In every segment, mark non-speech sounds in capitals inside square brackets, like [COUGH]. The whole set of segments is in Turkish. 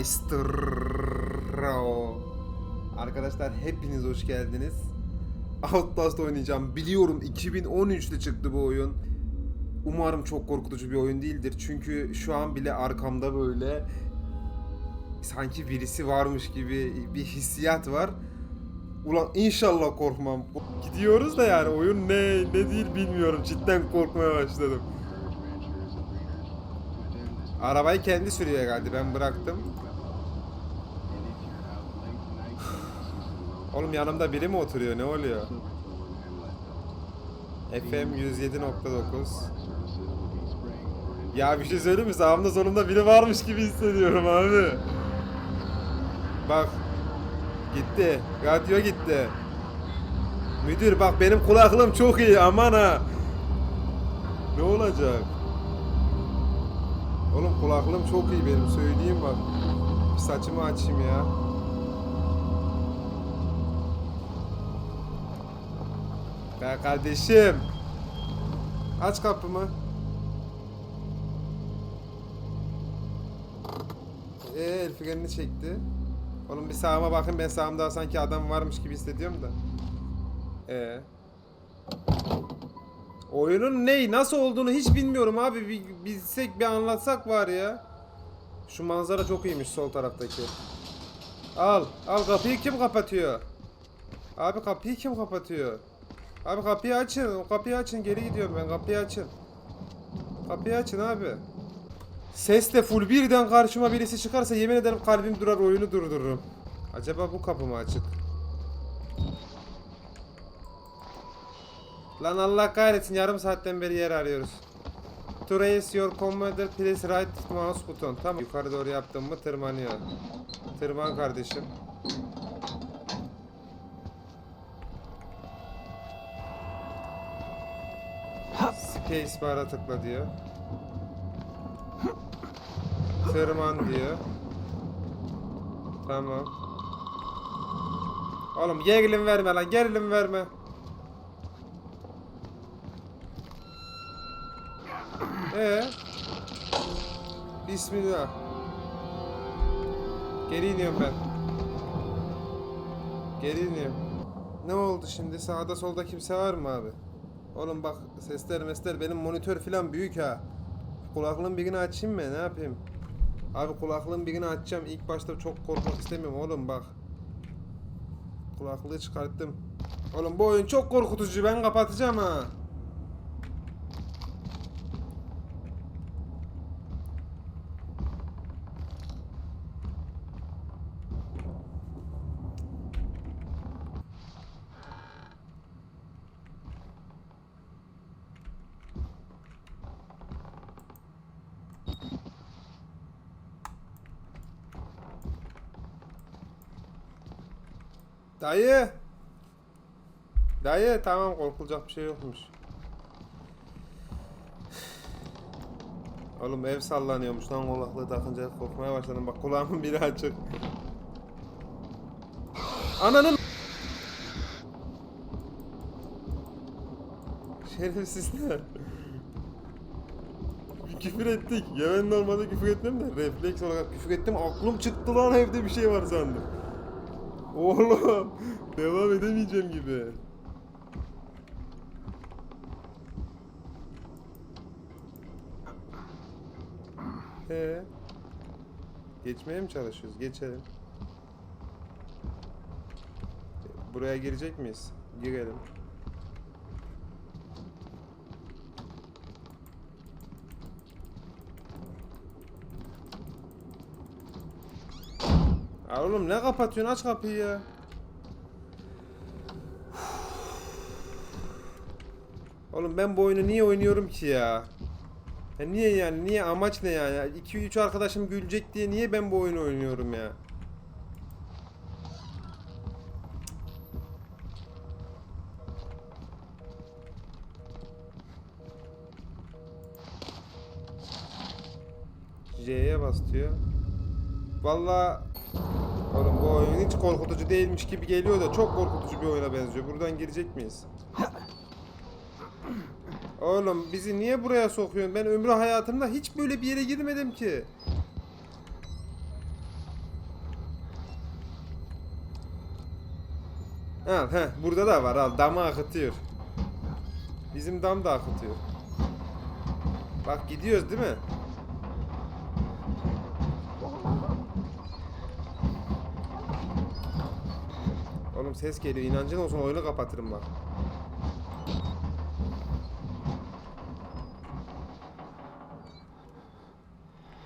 Maestro. Arkadaşlar hepiniz hoş geldiniz. Outlast oynayacağım. Biliyorum 2013'te çıktı bu oyun. Umarım çok korkutucu bir oyun değildir. Çünkü şu an bile arkamda böyle sanki birisi varmış gibi bir hissiyat var. Ulan inşallah korkmam. Gidiyoruz da yani oyun ne ne değil bilmiyorum. Cidden korkmaya başladım. Arabayı kendi sürüyor herhalde ben bıraktım. Oğlum yanımda biri mi oturuyor ne oluyor? FM 107.9 Ya bir şey söyleyeyim mi? Sağımda solumda biri varmış gibi hissediyorum abi. Bak. Gitti. Radyo gitti. Müdür bak benim kulaklığım çok iyi aman ha. Ne olacak? Oğlum kulaklığım çok iyi benim söyleyeyim bak. Bir saçımı açayım ya. Be kardeşim. Aç kapımı. Ee, el frenini çekti. Oğlum bir sağıma bakın ben sağımda sanki adam varmış gibi hissediyorum da. Ee. Oyunun ney, nasıl olduğunu hiç bilmiyorum abi. Bir, bilsek bir anlatsak var ya. Şu manzara çok iyiymiş sol taraftaki. Al, al kapıyı kim kapatıyor? Abi kapıyı kim kapatıyor? Abi kapıyı açın, o kapıyı açın. Geri gidiyorum ben. Kapıyı açın. Kapıyı açın abi. Ses de full birden karşıma birisi çıkarsa yemin ederim kalbim durar oyunu durdururum. Acaba bu kapı mı açık? Lan Allah kahretsin yarım saatten beri yer arıyoruz. To raise your commander please right mouse button. Tamam yukarı doğru yaptım mı tırmanıyor. Tırman kardeşim. Space bar'a tıkla diyor. Tırman diyor. Tamam. Oğlum gerilim verme lan gerilim verme. Ee? Bismillah. Geri iniyorum ben. Geri iniyorum. Ne oldu şimdi? Sağda solda kimse var mı abi? Oğlum bak sesler mesler benim monitör falan büyük ha. Kulaklığın birini açayım mı? Ne yapayım? Abi kulaklığın birini açacağım. İlk başta çok korkmak istemiyorum oğlum bak. Kulaklığı çıkarttım. Oğlum bu oyun çok korkutucu. Ben kapatacağım ha. Dayı. Dayı tamam korkulacak bir şey yokmuş. Oğlum ev sallanıyormuş lan kulaklığı takınca korkmaya başladım. Bak kulağımın biri açık. Ananın Şerefsizler. Küfür ettik. Ya normalde küfür etmem de refleks olarak küfür ettim. Aklım çıktı lan evde bir şey var sandım. Oğlum devam edemeyeceğim gibi. Ee, geçmeye mi çalışıyoruz? Geçelim. Buraya girecek miyiz? Girelim. Ya oğlum ne kapatıyorsun? Aç kapıyı ya. Oğlum ben bu oyunu niye oynuyorum ki ya? ya niye yani? Niye amaç ne yani? 2-3 arkadaşım gülecek diye niye ben bu oyunu oynuyorum ya? J'ye bas diyor. Oğlum Oyun hiç korkutucu değilmiş gibi geliyor da çok korkutucu bir oyuna benziyor. Buradan girecek miyiz? Oğlum bizi niye buraya sokuyorsun? Ben ömrü hayatımda hiç böyle bir yere girmedim ki. Ha, heh, burada da var al damı akıtıyor. Bizim dam da akıtıyor. Bak gidiyoruz değil mi? Oğlum ses geliyor. İnancın olsun oyunu kapatırım bak.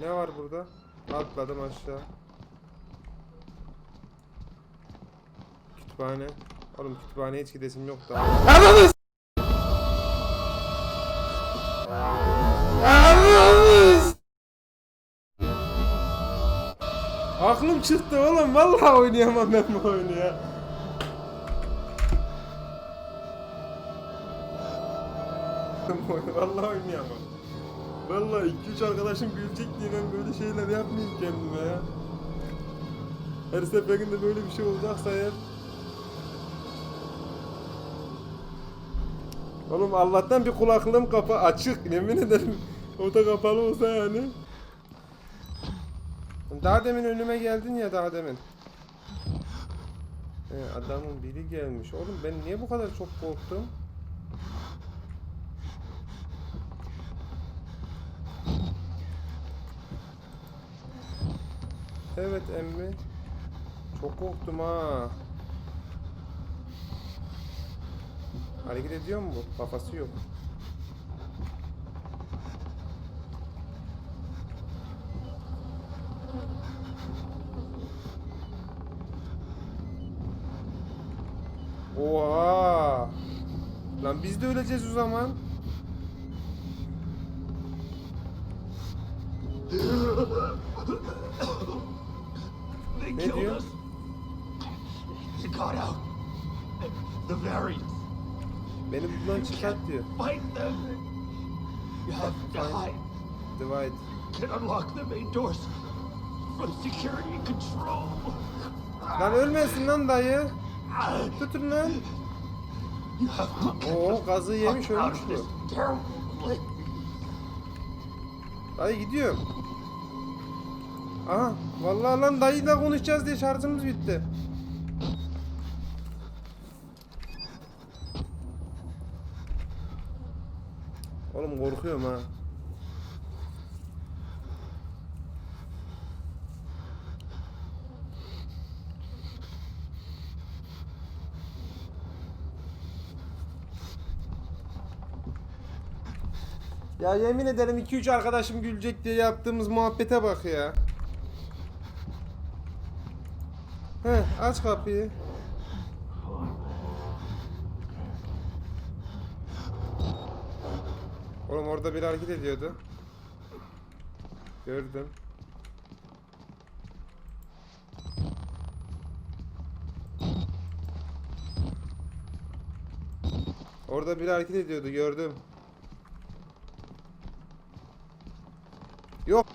Ne var burada? Atladım aşağı. Kütüphane. Oğlum kütüphaneye hiç gidesim yok da. Ananı Aklım çıktı oğlum. Vallahi oynayamam ben bu oyunu ya. [LAUGHS] Vallahi oynayamam. Vallahi 2-3 arkadaşım gülecek diye ben böyle şeyler yapmayayım kendime ya. Her seferinde böyle bir şey olacaksa eğer Oğlum Allah'tan bir kulaklığım kapı açık yemin ederim. [LAUGHS] O da kapalı olsa yani. Daha demin önüme geldin ya daha demin. He, adamın biri gelmiş. Oğlum ben niye bu kadar çok korktum? Evet emmi. Çok korktum ha. Hareket ediyor mu bu? Kafası yok. Oha! Lan biz de öleceğiz o zaman. [LAUGHS] They Ne killed diyor? us. They got out. The variants. Beni buradan çıkart diyor. Fight them. You have to hide. Divide. Can unlock the main doors from security control. Lan ölmesin lan dayı. Tutun lan. Oo gazı yemiş ölmüş bu. Dayı gidiyorum. Aha vallahi lan dayıyla konuşacağız diye şarjımız bitti. Oğlum korkuyorum ha. Ya yemin ederim 2-3 arkadaşım gülecek diye yaptığımız muhabbete bak ya. Heh aç kapıyı. Oğlum orada bir hareket ediyordu. Gördüm. Orada bir hareket ediyordu gördüm. Yok.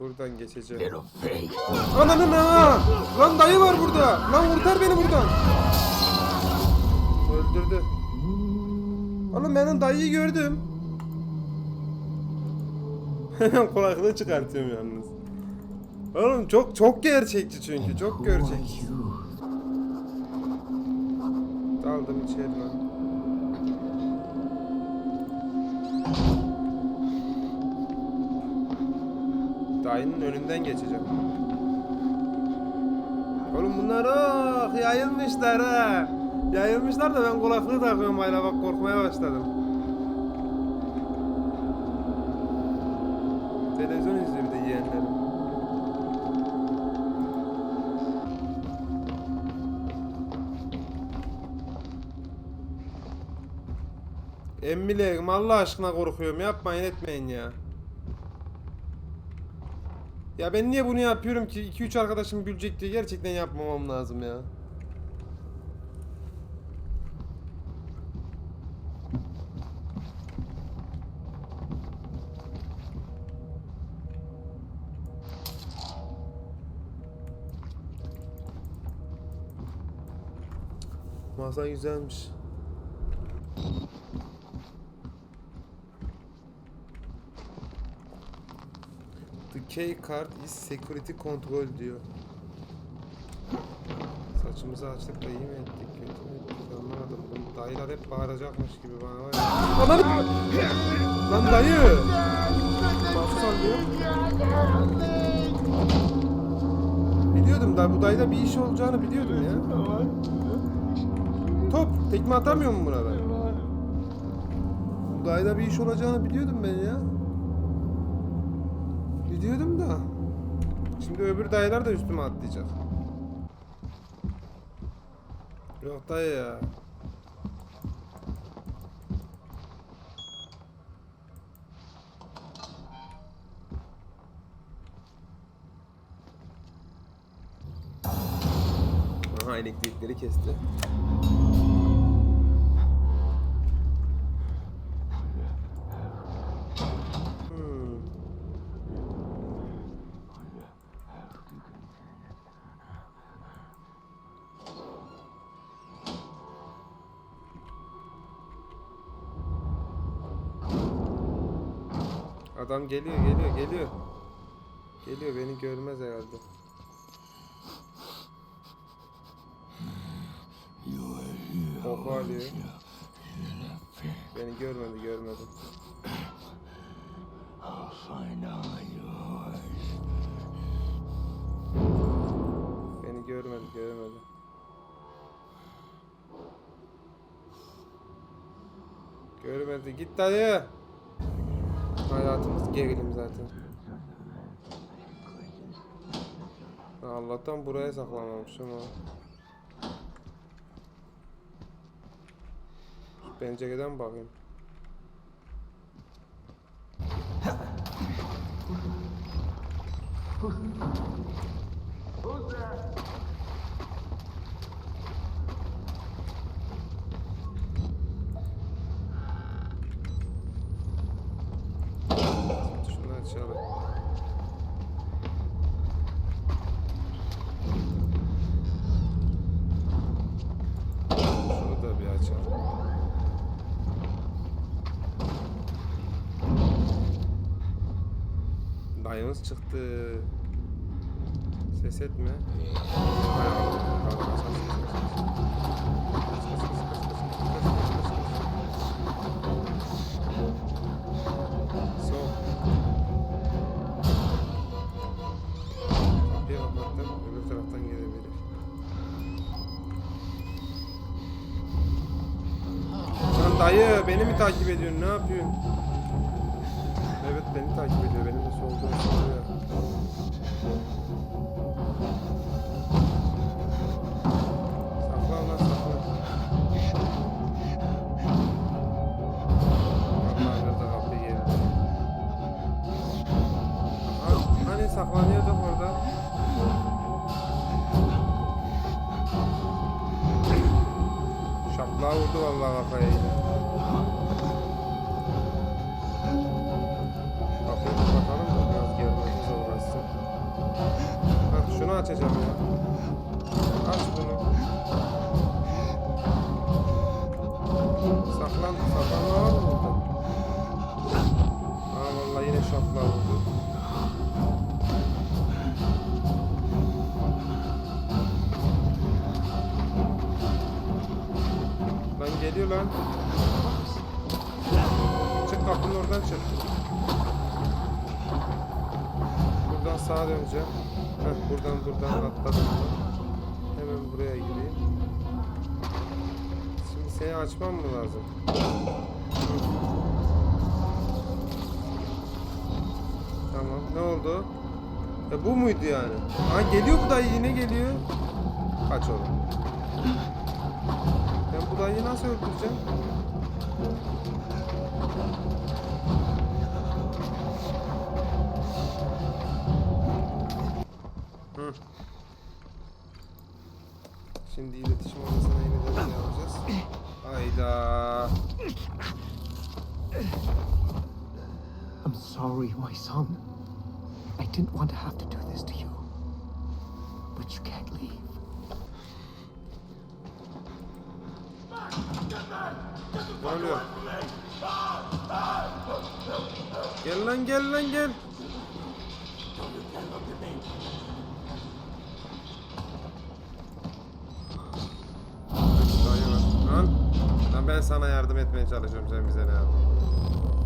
Buradan geçeceğim. Ananın ha! Lan dayı var burada. Lan kurtar beni buradan. Öldürdü. Oğlum ben o dayıyı gördüm. [LAUGHS] Kulaklığı çıkartıyorum yalnız. Oğlum çok çok gerçekçi çünkü çok gerçekçi. Daldım içeri lan. Dayının önünden geçeceğim. Oğlum bunlar oh yayılmışlar ha. Yayılmışlar da ben kulaklığı takıyorum hala bak korkmaya başladım. Televizyon izliyor bir de yeğenlerim. Emmilerim Allah aşkına korkuyorum yapmayın etmeyin ya. Ya ben niye bunu yapıyorum ki? 2-3 arkadaşım gülecek diye gerçekten yapmamam lazım ya. Masa güzelmiş. The key card is security control diyor. Saçımızı açtık da iyi mi ettik kötü mü ettik anlamadım. Bu dayılar hep bağıracakmış gibi bana var ya. Ananı! Lan dayı! Mahsus sallıyor. Biliyordum da bu dayıda bir iş olacağını biliyordum ya. Top! Tekme atamıyor mu buna ben? Bu dayıda bir iş olacağını biliyordum ben ya. Biliyordum da. Şimdi öbür dayılar da üstüme atlayacak. Yok dayı ya. Aha elektrikleri kesti. Adam geliyor, geliyor, geliyor. Geliyor, beni görmez herhalde. Koku alıyor. Beni görmedi, görmedi. Beni görmedi, görmedi. Görmedi. Git dayı. Hayatımız gerilim zaten. Allah'tan buraya saklanmamışım ama. Şu pencereden bakayım. Şunu açalım. Şunu da bir açalım. Dayımız çıktı. Ses etme. Hay Allah. Kaç, kaç, kaç, kaç, kaç. Kaç, kaç, kaç, kaç, kaç, kaç, kaç, kaç. Soğuk. Kapıyı kapattım. Öbür taraftan gelebilir. Lan dayı beni mi takip ediyorsun? Ne yapıyorsun? Geliyor lan. Çık kapının oradan çık. Buradan sağa döneceğim. Heh, buradan buradan atladım. Hemen buraya gireyim. Şimdi seni açmam mı lazım? Tamam. Ne oldu? E bu muydu yani? Ha geliyor bu dayı yine geliyor. Kaç oğlum. Dayıyı nasıl öldüreceğim? Şimdi iletişim odasına şey yapacağız. Hayda. I'm sorry, my son. I didn't want to have to do this to you. But you can't leave. Ne oluyor? Gel lan gel lan gel. Ben sana yardım etmeye çalışıyorum sen bize ne yapıyorsun?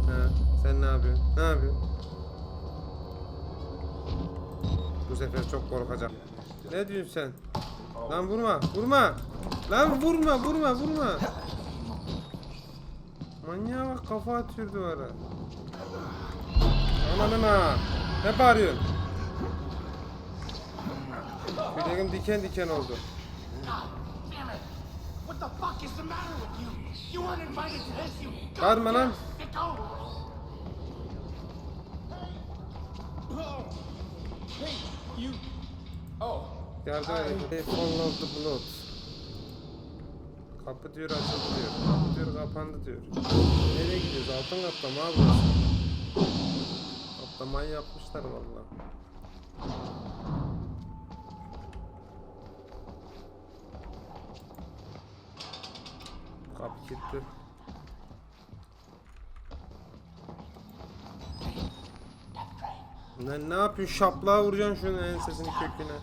He, sen ne yapıyorsun? Ne yapıyorsun? Bu sefer çok korkacak. Ne diyorsun sen? Lan vurma, vurma. Lan vurma, vurma, vurma. Manyağa bak kafa atıyor duvara. Ananın ha. Ne bağırıyorsun? Yüreğim diken diken oldu. Bağırma lan. Oh, Yardım edin. Fall of the blood. Kapı diyor açıldı diyor. Kapı diyor kapandı diyor. Nereye gidiyoruz? Altın kaplama abi burası. Kaplamayı yapmışlar vallahi. Kapı kilitli. Lan ne yapıyorsun? Şaplığa vuracaksın şunu ensesini köküne.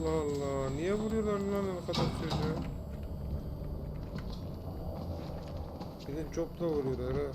Allah Allah. Niye vuruyorlar lan arkadaş çocuğu? Bir de çopla vuruyorlar ha.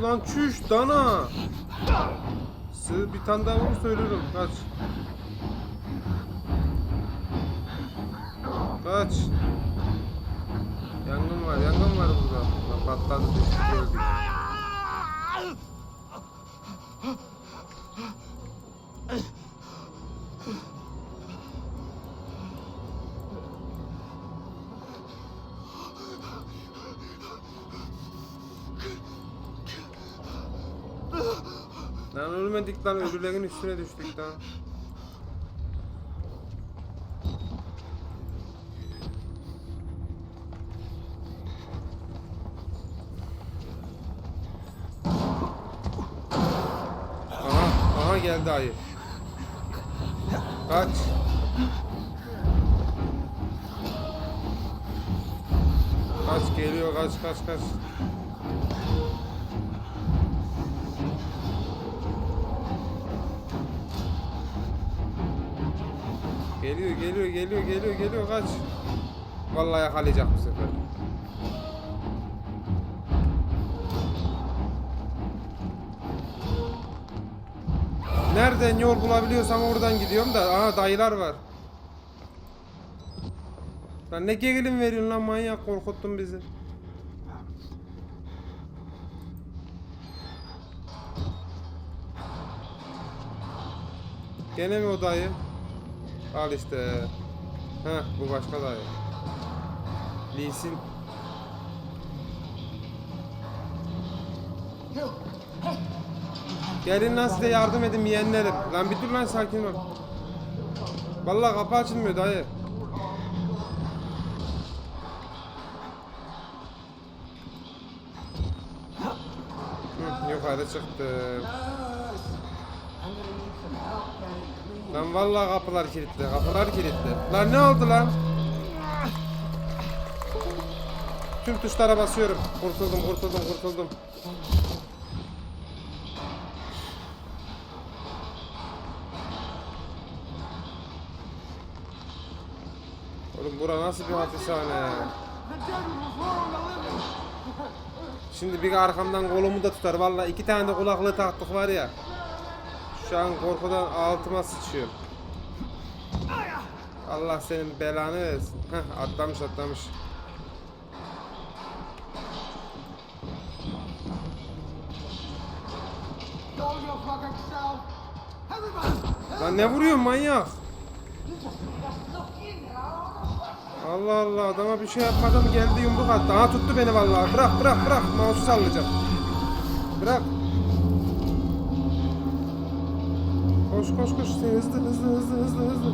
Oldu lan çüş dana. Sığ bir tane daha vurursa ölürüm. Kaç. Kaç. Yangın var, yangın var burada. Patladı düştü gördük. Lan ölmedik lan ölülerin üstüne düştük lan. Aha, aha geldi ayı. Kaç. Kaç geliyor kaç kaç kaç. Geliyor geliyor geliyor geliyor geliyor kaç. Vallahi yakalayacak bu sefer. Nereden yol bulabiliyorsam oradan gidiyorum da aha dayılar var. Lan ne gerilim veriyorsun lan manyak korkuttun bizi. Gene mi o dayı? Al işte. Heh bu başka dayı. Lee Sin. Gelin lan size yardım edin yeğenlerim. Lan bir dur lan sakin ol. Vallahi kapı açılmıyor dayı. Hı, yukarı çıktım. Lan vallahi kapılar kilitli. Kapılar kilitli. Lan ne oldu lan? Tüm tuşlara basıyorum. Kurtuldum, kurtuldum, kurtuldum. Oğlum bura nasıl bir hapishane? Şimdi bir arkamdan kolumu da tutar. Vallahi iki tane de kulaklığı taktık var ya. Şu an korkudan altıma sıçıyorum. Allah senin belanı versin. Heh atlamış atlamış. Lan ne vuruyorsun manyak? Allah Allah adama bir şey yapmadım geldi yumruk attı. Aha tuttu beni vallahi. Bırak bırak bırak. Mouse'u sallayacağım. Bırak. Koş koş. Hızlı hızlı hızlı hızlı hızlı.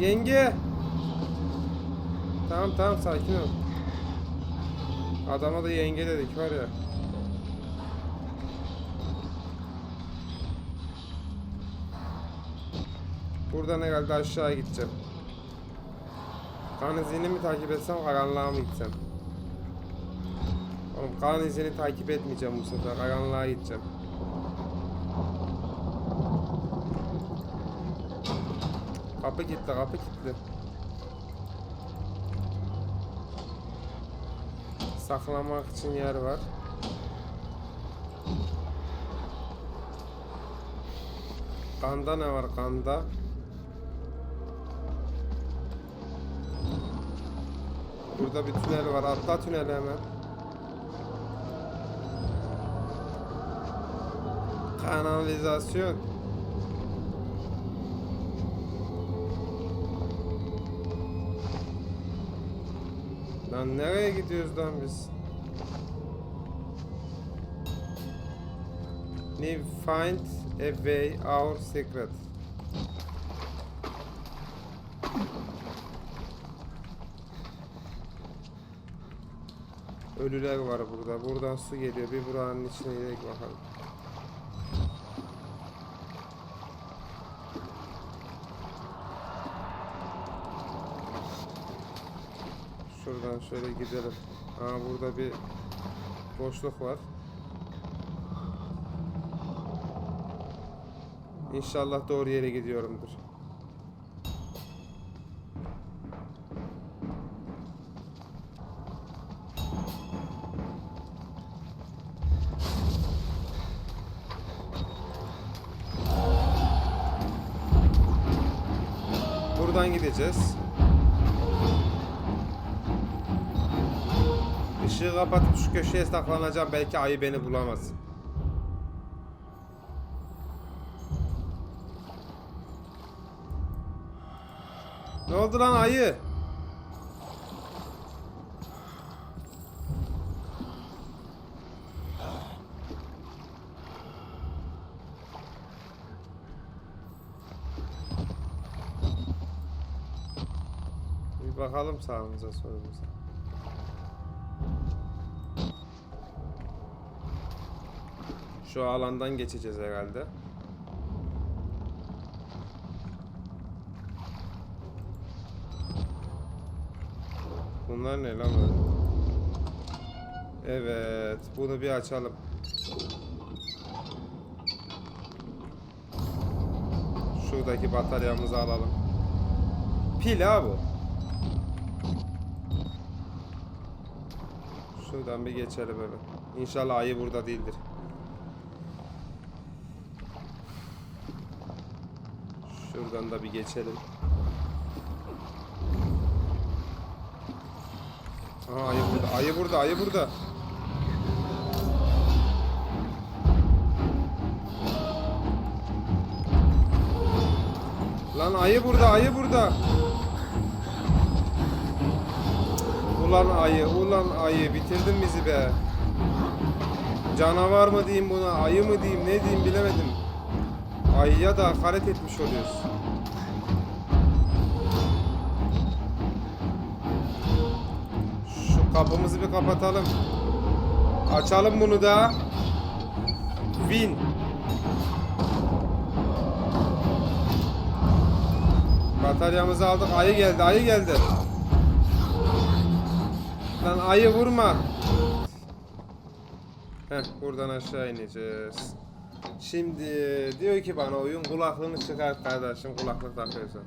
Yenge. Tamam tamam sakin ol. Adama da yenge dedik var ya. Buradan herhalde aşağı gideceğim. Kan izini mi takip etsem karanlığa mı gitsem? Oğlum kan izini takip etmeyeceğim bu sefer. Karanlığa gideceğim. Kapı gitti, kapı gitti. Saklamak için yer var. Kanda ne var kanda? Burada bir tünel var. Atla tüneli hemen. Kanalizasyon. Lan nereye gidiyoruz lan biz? New find a way our secret. Ölüler var burada. Buradan su geliyor. Bir buranın içine gidelim bakalım. Şuradan şöyle gidelim. Aa burada bir boşluk var. İnşallah doğru yere gidiyorumdur. Buradan gideceğiz. Işığı kapatıp şu köşeye saklanacağım. Belki ayı beni bulamaz. Ne oldu lan ayı? Bir bakalım sağımıza solumuza. Şu alandan geçeceğiz herhalde. Bunlar ne lan böyle? Evet, bunu bir açalım. Şuradaki bataryamızı alalım. Pil ha bu. Şuradan bir geçelim hemen. İnşallah ayı burada değildir. Şuradan da bir geçelim. Aha ayı burada, ayı burada, ayı burada. Lan ayı burada, ayı burada. Ulan ayı, ulan ayı bitirdin bizi be. Canavar mı diyeyim buna, ayı mı diyeyim, ne diyeyim bilemedim. Ayıya da hakaret etmiş oluyoruz. Kapımızı bir kapatalım. Açalım bunu da. Win. Bataryamızı aldık. Ayı geldi, ayı geldi. Lan ayı vurma. Heh, buradan aşağı ineceğiz. Şimdi diyor ki bana oyun kulaklığını çıkart kardeşim kulaklık takıyorsun.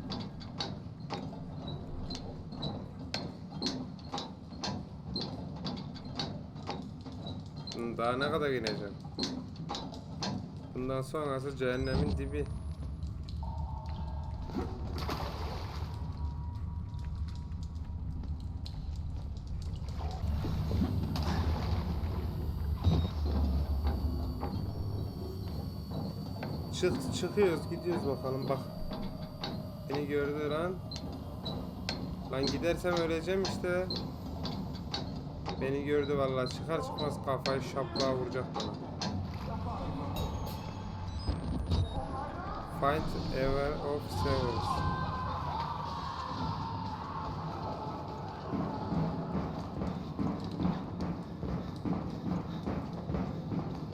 Daha ne kadar ineceğim? Bundan sonrası cehennemin dibi. Çık çıkıyoruz gidiyoruz bakalım bak. Beni gördü lan. Lan gidersem öleceğim işte. Beni gördü vallahi çıkar çıkmaz kafayı şaplığa vuracak bana. Find ever of sevens.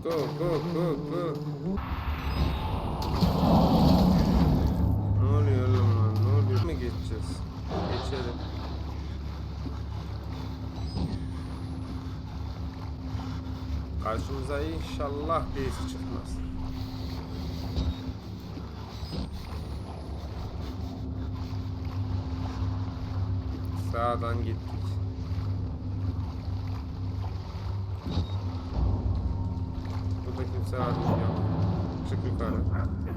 Go go go go. Ne oluyor oğlum lan? Ne oluyor? Mi geçeceğiz? Geçelim. Karşımıza inşallah birisi çıkmaz. Sağdan gittik. Burada kimse mı? Yok. Çık yukarı.